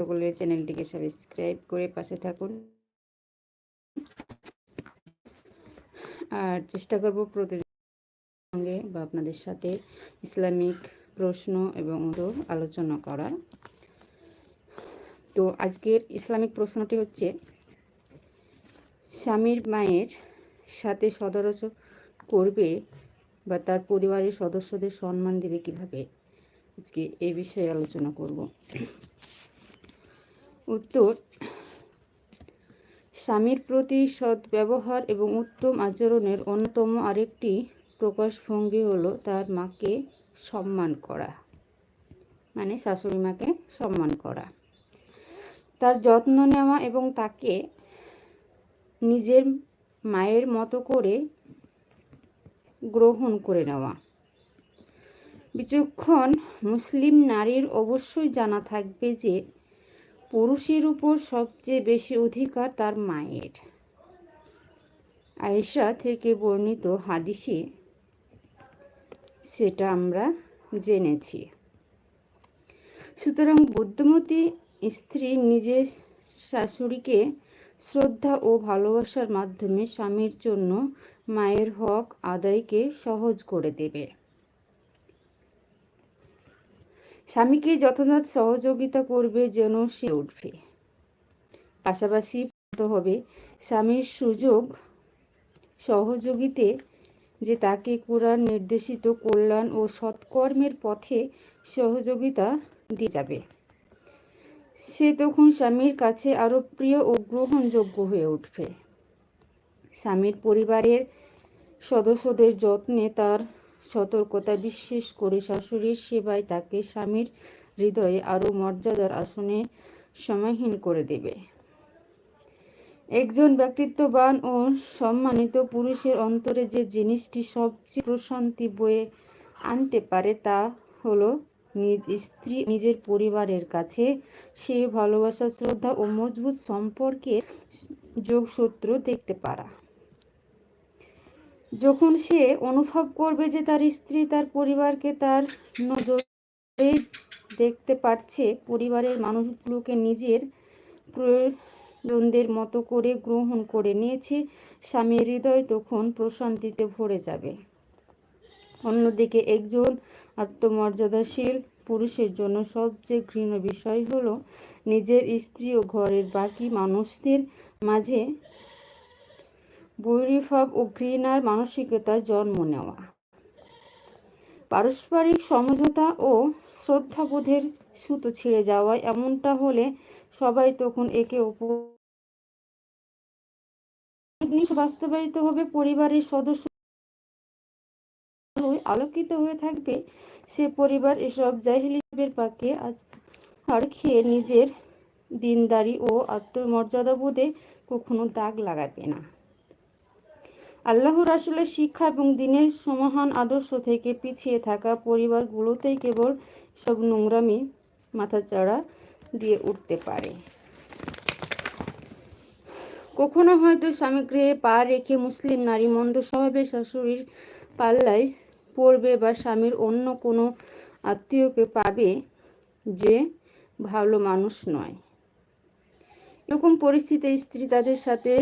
সকলে চ্যানেলটিকে সাবস্ক্রাইব করে পাশে থাকুন। আর চেষ্টা করব প্রতিদিন সঙ্গে বা আপনাদের সাথে ইসলামিক প্রশ্ন এবং আলোচনা করার। তো আজকের ইসলামিক প্রশ্নটি হচ্ছে, স্বামীর মায়ের সাথে সদরচ করবে বা তার পরিবারের সদস্যদের সম্মান দেবে কীভাবে? আজকে এই বিষয়ে আলোচনা করব। উত্তর, স্বামীর প্রতি সদ্ব্যবহার এবং উত্তম আচরণের অন্যতম আরেকটি প্রকাশভঙ্গি হলো তার মাকে সম্মান করা মানে শাশুড়ি মাকে সম্মান করা। তার যত্ন নেওয়া এবং তাকে নিজের মায়ের মতো করে গ্রহণ করে নেওয়া। বিচক্ষণ মুসলিম নারীর অবশ্যই জানা থাকবে যে পুরুষের উপর সবচেয়ে বেশি অধিকার তার মায়ের। আয়েশা থেকে বর্ণিত হাদিসে সেটা আমরা জেনেছি। সুতরাং বুদ্ধমতী স্ত্রী নিজের শাশুড়িকে শ্রদ্ধা ও ভালোবাসার মাধ্যমে স্বামীর জন্য মায়ের হক আদায়কে সহজ করে দেবে। স্বামীকে যথাযথ সহযোগিতা করবে যেন সে উঠবে। পাশাপাশি হবে, স্বামীর সুযোগ সহযোগিতে যে তাকে কোরআন নির্দেশিত কল্যাণ ও সৎকর্মের পথে সহযোগিতা দিয়ে যাবে। সে তখন স্বামীর কাছে আরও প্রিয় ও গ্রহণযোগ্য হয়ে উঠবে। স্বামীর পরিবারের সদস্যদের যত্নে তার সতর্কতা বিশেষ করে শাশুড়ির সেবায় তাকে স্বামীর হৃদয়ে আরও মর্যাদার আসনে সময়হীন করে দেবে। একজন ব্যক্তিত্ববান ও সম্মানিত পুরুষের অন্তরে যে জিনিসটি সবচেয়ে প্রশান্তি বয়ে আনতে পারে তা হলো নিজ স্ত্রী নিজের পরিবারের কাছে সে ভালোবাসা, শ্রদ্ধা ও মজবুত সম্পর্কে যোগসূত্র দেখতে পারা। যখন সে অনুভব করবে যে তার স্ত্রী তার পরিবারকে তার নজরে দেখতে পারছে পরিবারের মানুষগুলোকে নিজের প্রয়োজনদের মতো করে গ্রহণ করে নিয়েছে, স্বামীর হৃদয় তখন প্রশান্তিতে ভরে যাবে। অন্যদিকে একজন আত্মমর্যাদাশীল পুরুষের জন্য সবচেয়ে ঘৃণ বিষয় হলো, নিজের স্ত্রী ও ঘরের বাকি মানুষদের মাঝে বৈরিভাব ও ঘৃণার মানসিকতার জন্ম নেওয়া। পারস্পরিক সমঝোতা ও শ্রদ্ধাবোধের সুতো ছিঁড়ে যাওয়ায় এমনটা হলে সবাই তখন একে বাস্তবায়িত হবে, পরিবারের সদস্য আলোকিত হয়ে থাকবে, সে পরিবার এসব জাহিলিবের পাকে আজ আর খেয়ে নিজের দিনদারি ও আত্মমর্যাদা বোধে কখনো দাগ লাগাবে না। আল্লাহর আসলে শিক্ষা এবং দিনের সমহান আদর্শ থেকে পিছিয়ে থাকা পরিবারগুলোতেই কেবল সব নোংরামি, মাথাচাড়া দিয়ে উঠতে পারে। কখনো হয়তো স্বামী গৃহে পা রেখে মুসলিম নারী মন্দ স্বভাবে শাশুড়ির পাল্লায় পড়বে বা স্বামীর অন্য কোনো আত্মীয়কে পাবে যে ভালো মানুষ নয়। এরকম পরিস্থিতিতে স্ত্রী তাদের সাথে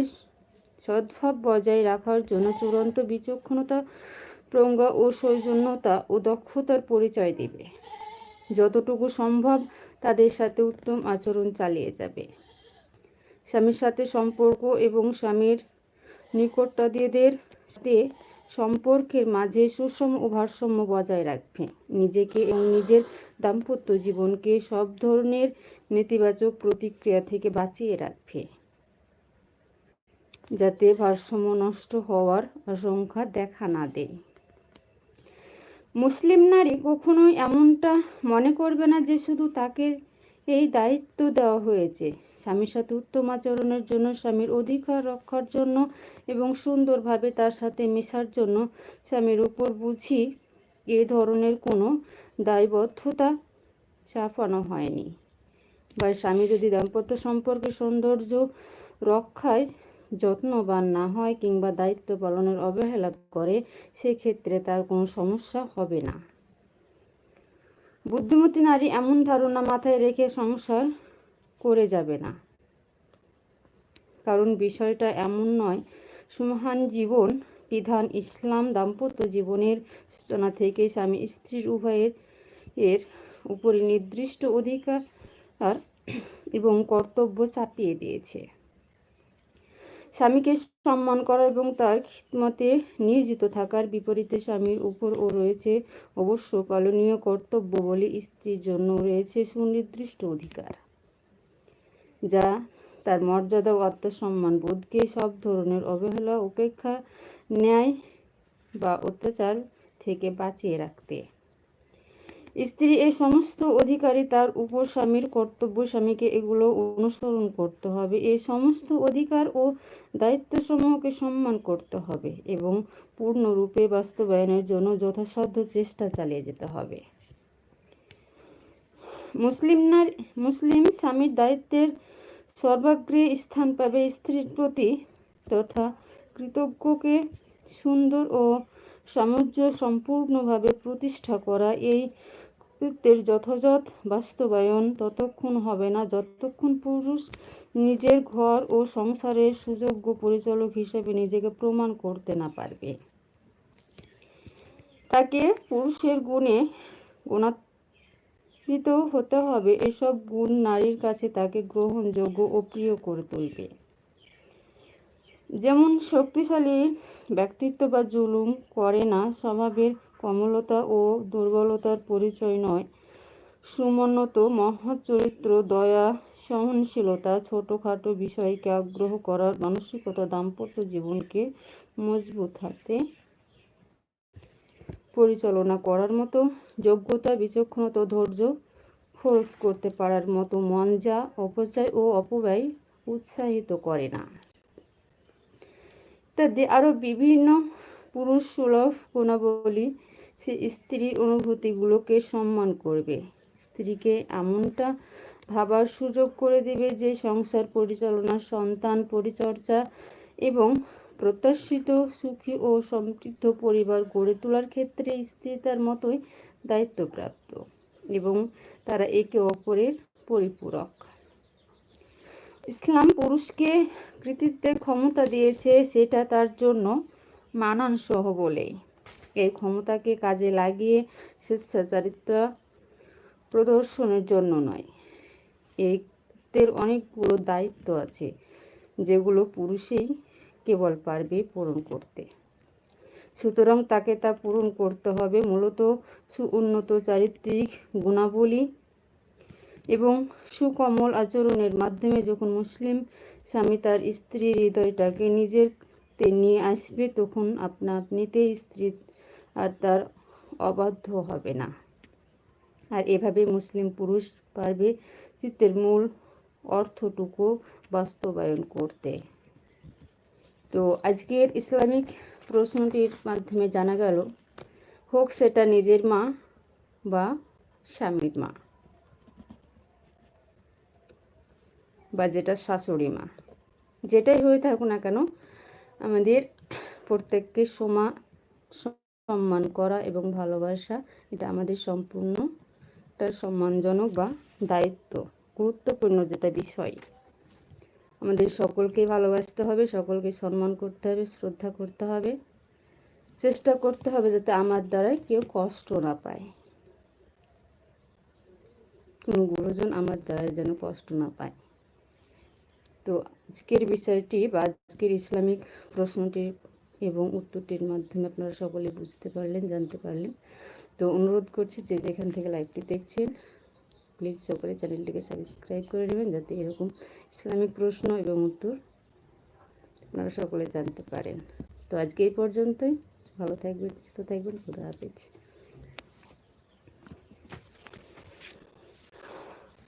সদ্ভাব বজায় রাখার জন্য চূড়ান্ত বিচক্ষণতা, প্রজ্ঞা ও সৌজন্যতা ও দক্ষতার পরিচয় দেবে। যতটুকু সম্ভব তাদের সাথে উত্তম আচরণ চালিয়ে যাবে। স্বামীর সাথে সম্পর্ক এবং স্বামীর নিকটাদীদের সাথে সম্পর্কের মাঝে সুষম ও ভারসাম্য বজায় রাখবে। নিজেকে এবং নিজের দাম্পত্য জীবনকে সব ধরনের নেতিবাচক প্রতিক্রিয়া থেকে বাঁচিয়ে রাখবে। যাতে ভারসাম্য নষ্ট হওয়ার আশঙ্কা দেখা না দেয়। মুসলিম নারী কখনোই এমনটা মনে করবে না যে শুধু তাকে এই দায়িত্ব দেওয়া হয়েছে। স্বামীর সাথে উত্তম আচরণের জন্য, স্বামীর অধিকার রক্ষার জন্য এবং সুন্দরভাবে তার সাথে মেশার জন্য স্বামীর উপর বুঝি এ ধরনের কোনো দায়বদ্ধতা চাপানো হয়নি। বা স্বামী যদি দাম্পত্য সম্পর্কে সৌন্দর্য রক্ষায় যত্নবান না হয় কিংবা দায়িত্ব পালনের অবহেলা করে, সেক্ষেত্রে তার কোনো সমস্যা হবে না। বুদ্ধিমতী নারী এমন ধারণা মাথায় রেখে সংসার করে যাবে না। কারণ বিষয়টা এমন নয়, সুমহান জীবন, বিধান ইসলাম, দাম্পত্য জীবনের সূচনা থেকে স্বামী স্ত্রীর উভয়ের এর উপরে নির্দিষ্ট অধিকার এবং কর্তব্য চাপিয়ে দিয়েছে। স্বামীকে সম্মান করা এবং তার খিদমতে নিয়োজিত থাকার বিপরীতে স্বামীর উপরও রয়েছে অবশ্য পালনীয় কর্তব্য বলে স্ত্রীর জন্য রয়েছে সুনির্দিষ্ট অধিকার, যা তার মর্যাদা ও আত্মসম্মান বোধকে সব ধরনের অবহেলা, উপেক্ষা, ন্যায় বা অত্যাচার থেকে বাঁচিয়ে রাখতে। স্ত্রী এই সমস্ত অধিকারী তার উপর স্বামীর কর্তব্য। স্বামীকে এগুলো অনুসরণ করতে হবে। এই সমস্ত অধিকার ও দায়িত্বসমূহকে সম্মান করতে হবে এবং পূর্ণরূপে বাস্তবায়নের জন্য যথাসাধ্য চেষ্টা চালিয়ে যেতে হবে। মুসলিম নারী, মুসলিম স্বামীর দায়িত্বের সর্বাগ্রে স্থান পাবে স্ত্রীর প্রতি তথা কৃতজ্ঞকে সুন্দর ও সামঞ্জস্য সম্পূর্ণভাবে প্রতিষ্ঠা করা। এই কৃত্যের যথাযথ বাস্তবায়ন ততক্ষণ হবে না। যতক্ষণ পুরুষ নিজের ঘর ও সংসারের সুযোগ্য পরিচালক হিসেবে নিজেকে প্রমাণ করতে না পারবে, তাকে পুরুষের গুণে গুণান্বিত হতে হবে। এসব গুণ নারীর কাছে তাকে গ্রহণযোগ্য ও প্রিয় করে তুলবে। যেমন শক্তিশালী ব্যক্তিত্ব বা জুলুম করে না, স্বভাবের কমলতা ও দুর্বলতার পরিচয় নয়। সুমন্নত মহৎ চরিত্র, দয়া, সহনশীলতা, ছোটোখাটো বিষয়কে আগ্রহ করার মানসিকতা, দাম্পত্য জীবনকে মজবুত হাতে পরিচালনা করার মতো, যোগ্যতা, বিচক্ষণতা, ধৈর্য খরচ করতে পারার মতো মন যা অপচয় ও অপব্যয় উৎসাহিত করে না। ইত্যাদি। আরও বিভিন্ন পুরুষ সুলভ গুণাবলী সে স্ত্রীর অনুভূতিগুলোকে সম্মান করবে। স্ত্রীকে এমনটা ভাবার সুযোগ করে দেবে যে সংসার পরিচালনা, সন্তান পরিচর্যা এবং প্রত্যাশিত সুখী ও সমৃদ্ধ পরিবার গড়ে তোলার ক্ষেত্রে স্ত্রী তার মতোই দায়িত্বপ্রাপ্ত এবং তারা একে অপরের পরিপূরক। ইসলাম পুরুষকে কৃতিত্বের ক্ষমতা দিয়েছে, সেটা তার জন্য মানানসহ বলে এই ক্ষমতাকে কাজে লাগিয়ে স্বেচ্ছাচারিত্র প্রদর্শনের জন্য নয়। এদের অনেকগুলো দায়িত্ব আছে, যেগুলো পুরুষেই কেবল পারবে পূরণ করতে। সুতরাং তাকে তা পূরণ করতে হবে মূলত সুউন্নত চারিত্রিক গুণাবলী এবং সুকমল আচরণের মাধ্যমে। যখন মুসলিম স্বামী তার স্ত্রীর হৃদয়টাকে নিজের নিয়ে আসবে, তখন আপনা আপনিতে স্ত্রী আর তার অবাধ্য হবে না। আর এভাবে মুসলিম পুরুষ পারবে চিত্তের মূল অর্থটুকু বাস্তবায়ন করতে। তো আজকের ইসলামিক প্রশ্নটির মাধ্যমে জানা গেল, হোক সেটা নিজের মা বা স্বামীর মা বা যেটা শাশুড়ি মা। যেটাই হয়ে থাকুক না কেন, আমাদের প্রত্যেককে সমা সম্মান করা এবং ভালোবাসা, এটা আমাদের সম্পূর্ণ একটা সম্মানজনক বা দায়িত্ব, গুরুত্বপূর্ণ যেটা বিষয়। আমাদের সকলকে ভালোবাসতে হবে, সকলকে সম্মান করতে হবে, শ্রদ্ধা করতে হবে, চেষ্টা করতে হবে যাতে আমার দ্বারাই কেউ কষ্ট না পায়। কোনো গুরুজন আমার দ্বারা যেন কষ্ট না পায়। তো আজকের বিষয়টি বা আজকের ইসলামিক প্রশ্নটির এবং উত্তরটির মাধ্যমে আপনারা সকলে বুঝতে পারলেন, জানতে পারলেন। তো অনুরোধ করছি যে যেখান থেকে লাইভটি দেখছেন প্লিজ সকলে চ্যানেলটিকে সাবস্ক্রাইব করে নেবেন যাতে এরকম ইসলামিক প্রশ্ন এবং উত্তর আপনারা সকলে জানতে পারেন। তো আজকে এই পর্যন্তই। ভালো থাকবেন, সুস্থ থাকবেন। খুদা হাফিজ।